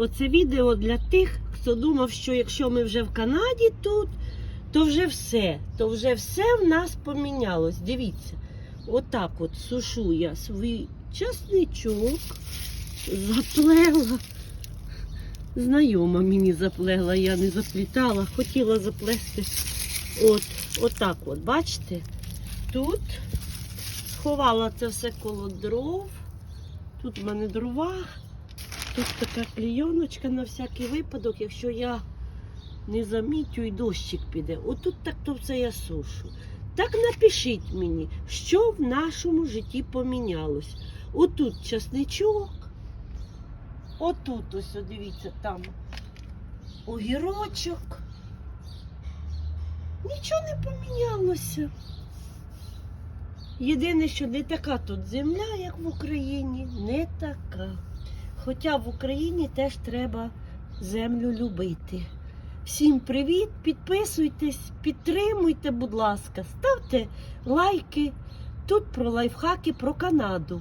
Оце відео для тих, хто думав, що якщо ми вже в Канаді тут, то вже все, то вже все в нас помінялось. Дивіться, отак от сушу я свій часничок, заплела. Знайома мені заплела, я не заплітала, хотіла заплести. От, отак от, бачите? Тут сховала це все коло дров. Тут в мене дрова. Тут така клійоночка на всякий випадок, якщо я не замітю і дощик піде. Отут так то все я сушу. Так напишіть мені, що в нашому житті помінялось. Отут часничок, отут ось, о, дивіться, там огірочок. Нічого не помінялося. Єдине, що не така тут земля, як в Україні, не така. Хоча в Україні теж треба землю любити. Всім привіт! Підписуйтесь, підтримуйте, будь ласка, ставте лайки. Тут про лайфхаки про Канаду.